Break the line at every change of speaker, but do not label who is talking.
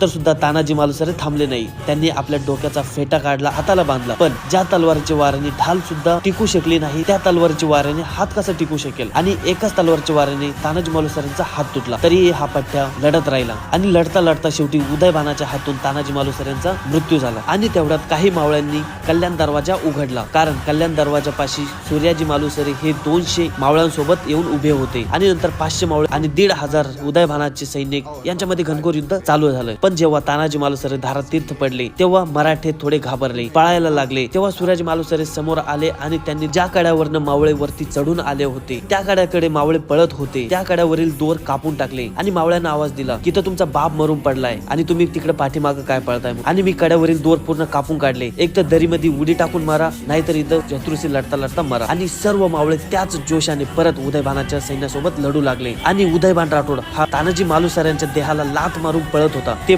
तर सुद्धा तानाजी मालुसरे थांबले नाही. त्यांनी आपल्या डोक्याचा फेटा काढला हाताला बांधला. पण ज्या तलवारच्या वाऱ्याने ढाल सुद्धा टिकू शकली नाही त्या तलवारच्या वाऱ्याने हात कसा टिकू शकेल? आणि एकाच तलवारच्या वाऱ्याने तानाजी मालुसरेंचा हात तुटला. तरी हा पट्ट्या लढत राहिला. आणि लढता लढता शेवटी उदयबानाच्या हातून तानाजी मालुसरेंचा मृत्यू झाला. आणि तेवढ्यात काही मावळ्यांनी कल्याण दरवाजा उघडला. कारण कल्याण दरवाजापाशी सूर्याजी मालुसरे हे दोनशे मावळ्यांसोबत येऊन उभे होते. आणि नंतर पाचशे मावळे आणि दीड हजार उदयभानाचे सैनिक यांच्यामध्ये घनघोर युद्ध चालू झालं पण जेव्हा तानाजी मालुसरे धारा तीर्थ पडले तेव्हा मराठे थोडे घाबरले पळायला लागले. तेव्हा सूर्याजी मालुसरे समोर आले आणि त्यांनी ज्या कड्यावरनं मावळे वरती चढून आले होते त्या कड्याकडे मावळे पळत होते. त्या कड्यावरील दोर कापून टाकले आणि मावळ्यांना आवाज दिला की तो तुमचा बाप मरून पडलाय आणि तुम्ही तिकडे पाठीमागं काय पळताय आणि मी कड्यावरील दोर पूर्ण कापून काढले. एक तर दरीमध्ये उडी टाकून मारा नाहीतर इथं शत्रूशी लढता लढता मारा. आणि सर्व मावळे त्याच जोशाने परत उदयभानाच्या सैन्यासोबत लढू लागले. आणि उदयभान राठोड हा तानाजी मालुसऱ्यांच्या देहाला लात मारून पळत होता. ते